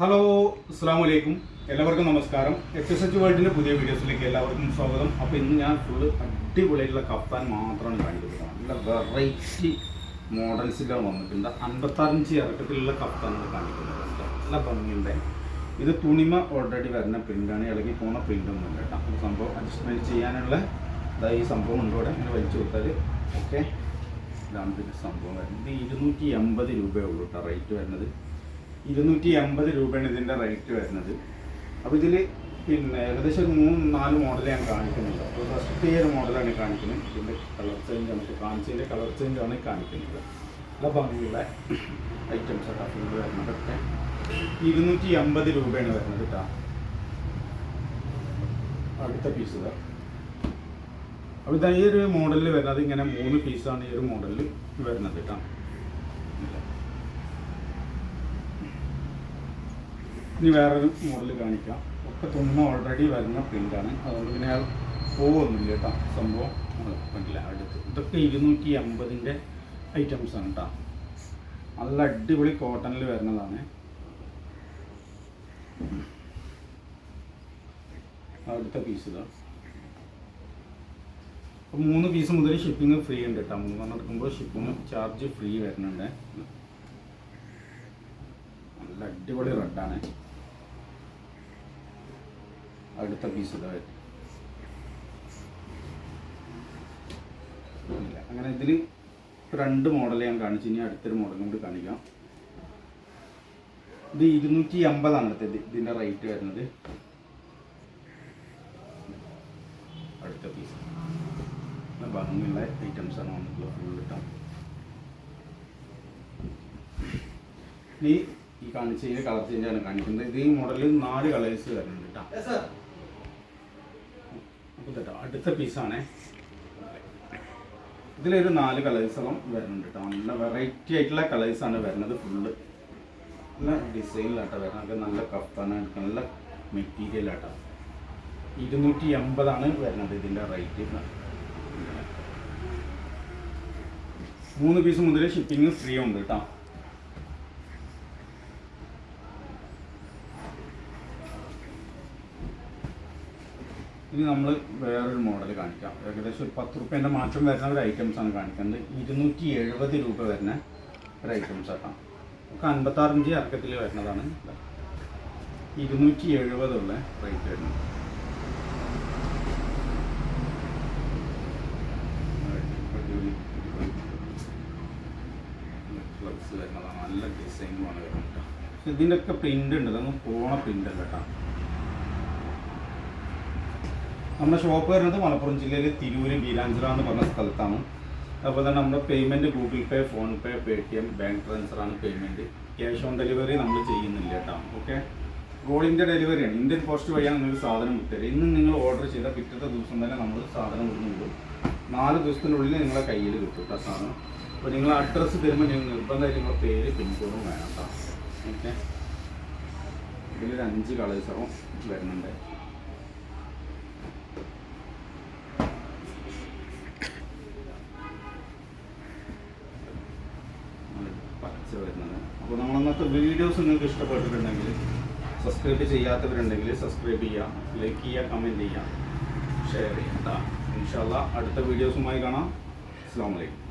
Hello അസ്സാം വലൈക്കും എല്ലാവർക്കും നമസ്കാരം. എച്ച് എസ് എച്ച് വേൾഡിന്റെ പുതിയ വീഡിയോസിലേക്ക് എല്ലാവർക്കും സ്വാഗതം. അപ്പോൾ ഇന്ന് ഞാൻ ഫുള്ള് അടിപൊളിയായിട്ടുള്ള കഫ്താൻ മാത്രമാണ് കാണിക്കുന്നത് നല്ല വെറൈറ്റി മോഡൽസിലാണ് വന്നിട്ടുണ്ട്. അൻപത്താറഞ്ച് ഇറക്കത്തിലുള്ള കഫ്താനാണ് കാണിക്കുന്നത്. നല്ല ഭംഗിയുണ്ട്. ഇത് തുണിമ ഓൾറെഡി വരുന്ന പ്രിന്റാണ് ഇളകി പോണ പ്രിന്റൊന്നും ഇല്ല കേട്ടോ. അപ്പോൾ സംഭവം അഡ്ജസ്റ്റ്മെന്റ് ചെയ്യാനുള്ള ഈ സംഭവം ഉണ്ട് ഇവിടെ. ഇങ്ങനെ വലിച്ചു കൊടുത്താൽ ഓക്കെ ഇതാണ് സംഭവം വരുന്നത്. ഇരുന്നൂറ്റി എൺപത് രൂപയേ ഉള്ളൂ കേട്ടോ റേറ്റ് വരുന്നത്. ഇരുന്നൂറ്റി എൺപത് രൂപയാണ് ഇതിന്റെ റേറ്റ് വരുന്നത്. അപ്പോൾ ഇതിൽ പിന്നെ ഏകദേശം മൂന്ന് നാല് മോഡൽ ഞാൻ കാണിക്കുന്നുണ്ട്. അപ്പോൾ ഫസ്റ്റ് ഇയർ മോഡലാണ് കാണിക്കുന്നത്. ഇതിന്റെ കളർ ചേഞ്ച് നമുക്ക് കാണിച്ചതിന്റെ കളർ ചേഞ്ച് ആണ് കാണിക്കുന്നത്. നല്ല ഭംഗിയുള്ള ഐറ്റംസ് ഒക്കെ ഫുൾ വരുന്നതൊക്കെ ഇരുന്നൂറ്റി എൺപത് രൂപയാണ് വരുന്നത് കേട്ടോ അടുത്ത പീസ് അപ്പോൾ ഇതാ ഈ ഒരു മോഡലിൽ വരുന്നത്. ഇങ്ങനെ മൂന്ന് പീസാണ് ഈ ഒരു മോഡലിൽ വരുന്നത് കേട്ടോ ഇനി വേറൊരു മോഡൽ കാണിക്കാം. ഒക്കെ തുന്ന ഓൾറെഡി വരുന്ന പ്രിന്റാണ് അതുകൊണ്ട് പിന്നെ അയാൾ പോകുന്നില്ല കേട്ടോ. സംഭവം പറ്റില്ല അടുത്ത് ഇതൊക്കെ ഇരുന്നൂറ്റി അമ്പതിന്റെ ആണ് കേട്ടോ നല്ല അടിപൊളി കോട്ടണിൽ വരുന്നതാണ്. അടുത്ത പീസ് ഇതാ. അപ്പോൾ മൂന്ന് പീസ് മുതൽ ഷിപ്പിംഗ് ഫ്രീ ഉണ്ട് കേട്ടോ മൂന്നെണ്ണം എടുക്കുമ്പോൾ ഷിപ്പിംഗ് ചാർജ് ഫ്രീ വരുന്നുണ്ട്. നല്ല അടിപൊളി റെഡാണ് അടുത്ത പീസ് ഇതാ. ഇല്ല. അങ്ങനെ ഇതിൽ രണ്ട് മോഡൽ ഞാൻ കാണിച്ചു ഇനി അടുത്തൊരു മോഡലും കൂടി കാണിക്കാം. ഇത് ഇരുന്നൂറ്റി അമ്പതാണ് അടുത്തത് ഇതിന്റെ റേറ്റ് വരുന്നത്. അടുത്ത പീസ് ഭംഗിയുള്ള ഐറ്റംസ് ആണ് വന്നിട്ടുള്ളത് ഫുൾ കിട്ടാം ഈ കാണിച്ചതിന് കളർ ചേഞ്ചാണ് കാണിക്കുന്നത്. ഇത് ഈ മോഡലിൽ നാല് കളേഴ്സ് വരുന്നുണ്ട് കേട്ടോ കേട്ടോ അടുത്ത പീസാണ് ഇതിലൊരു നാല് കളേഴ്സോളം വരുന്നുണ്ട് കേട്ടോ നല്ല വെറൈറ്റി ആയിട്ടുള്ള കളേഴ്സാണ് വരുന്നത് ഫുള്ള് നല്ല ഡിസൈനിലാട്ടോ വരുന്നത്. നല്ല കപ്പാണ് നല്ല മെറ്റീരിയലാട്ടോ ഇരുന്നൂറ്റി എൺപതാണ് വരുന്നത് ഇതിന്റെ റേറ്റ് മൂന്ന് പീസ് മുതൽ ഷിപ്പിംഗ് ഫ്രീ ഉണ്ട് കേട്ടോ ഇനി നമ്മൾ വേറൊരു മോഡൽ കാണിക്കാം. ഏകദേശം ഒരു പത്ത് റുപ്യേന്റെ മാറ്റം വരുന്ന ഒരു ഐറ്റംസ് ആണ് കാണിക്കുന്നത്. ഇരുന്നൂറ്റി എഴുപത് രൂപ വരുന്ന ഒരു ഐറ്റംസ് ആക്കാം ഒക്കെ അൻപത്താറിഞ്ച് ഇറക്കത്തിൽ വരുന്നതാണ്. ഇരുന്നൂറ്റി എഴുപതുള്ള റേറ്റ് വരുന്നത്. ഫ്ലക്സ് വരുന്നതാണ്. നല്ല ഡിസൈനുമാണ് വരുന്നത് ഇതിന്റെയൊക്കെ പ്രിന്റ് ഉണ്ട്. അതൊന്നും പോണ പ്രിന്റ് അല്ല കേട്ടോ. നമ്മുടെ ഷോപ്പ് വരുന്നത് മലപ്പുറം ജില്ലയിലെ തിരൂര് വീരാഞ്ചിറ എന്ന് പറഞ്ഞ സ്ഥലത്താണ്. അതുപോലെ തന്നെ നമ്മുടെ payment Google pay phone pay Paytm bank transfer ആണ് പേയ്മെന്റ് ക്യാഷ് ഓൺ ഡെലിവറി നമ്മൾ ചെയ്യുന്നില്ല കേട്ടോ. ഓക്കെ ഗോളിന്റെ ഇന്ത്യ ഡെലിവറിയാണ് ഇന്ത്യൻ പോസ്റ്റ് വഴിയാണ് നിങ്ങൾ സാധനം വിട്ടുതരിക ഇന്ന് നിങ്ങൾ ഓർഡർ ചെയ്ത പിറ്റത്തെ ദിവസം തന്നെ നമ്മൾ സാധനം വിടുന്നുള്ളൂ നാല് ദിവസത്തിനുള്ളിൽ നിങ്ങളെ കയ്യിൽ കിട്ടും കേട്ടോ സാധനം. അപ്പോൾ നിങ്ങൾ അഡ്രസ്സ് തരുമ്പോൾ നിങ്ങൾ നിർബന്ധമായിട്ട് നിങ്ങളുടെ പേര് പിൻകോഡും വേണം കേട്ടോ. ഓക്കെ ഇതിലൊരു അഞ്ച് കളേഴ്സറും വരുന്നുണ്ട്. പച്ച വരുന്നത്. അപ്പോൾ നമ്മൾ അന്നത്തെ വീഡിയോസ് നിങ്ങൾക്ക് ഇഷ്ടപ്പെട്ടിട്ടുണ്ടെങ്കിൽ സബ്സ്ക്രൈബ് ചെയ്യാത്തവരുണ്ടെങ്കിൽ സബ്സ്ക്രൈബ് ചെയ്യാം ലൈക്ക് ചെയ്യുക കമന്റ് ചെയ്യുക ഷെയർ ചെയ്യാം ഇൻഷാല്ല അടുത്ത വീഡിയോസുമായി കാണാം. അസ്സാം വലൈക്കും